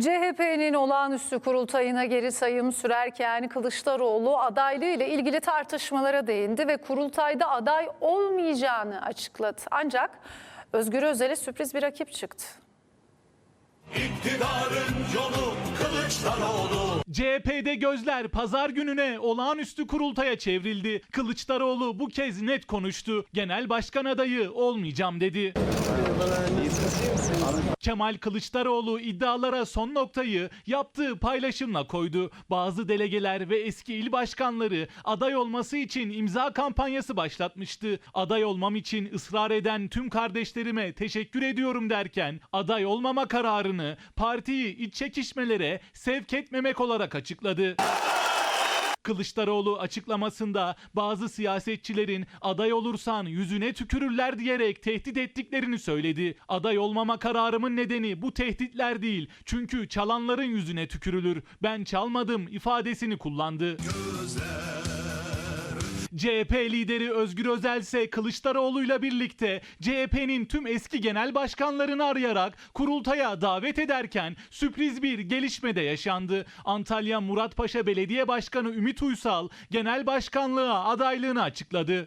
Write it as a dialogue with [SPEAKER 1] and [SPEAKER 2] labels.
[SPEAKER 1] CHP'nin olağanüstü kurultayına geri sayım sürerken Kılıçdaroğlu adaylığı ile ilgili tartışmalara değindi ve kurultayda aday olmayacağını açıkladı. Ancak Özgür Özel'e sürpriz bir rakip çıktı.
[SPEAKER 2] İktidarın yolu Kılıçdaroğlu.
[SPEAKER 3] CHP'de gözler pazar gününe olağanüstü kurultaya çevrildi. Kılıçdaroğlu bu kez net konuştu. Genel başkan adayı olmayacağım dedi. Kemal Kılıçdaroğlu iddialara son noktayı yaptığı paylaşımla koydu. Bazı delegeler ve eski il başkanları aday olması için imza kampanyası başlatmıştı. Aday olmam için ısrar eden tüm kardeşlerime teşekkür ediyorum derken aday olmama kararını partiyi iç çekişmelere sevk etmemek olarak açıkladı. Kılıçdaroğlu açıklamasında bazı siyasetçilerin aday olursan yüzüne tükürürler diyerek tehdit ettiklerini söyledi. Aday olmama kararımın nedeni bu tehditler değil. Çünkü çalanların yüzüne tükürülür. Ben çalmadım ifadesini kullandı. CHP lideri Özgür Özel ise Kılıçdaroğlu'yla birlikte CHP'nin tüm eski genel başkanlarını arayarak kurultaya davet ederken sürpriz bir gelişme de yaşandı. Antalya Muratpaşa Belediye Başkanı Ümit Uysal genel başkanlığa adaylığını açıkladı.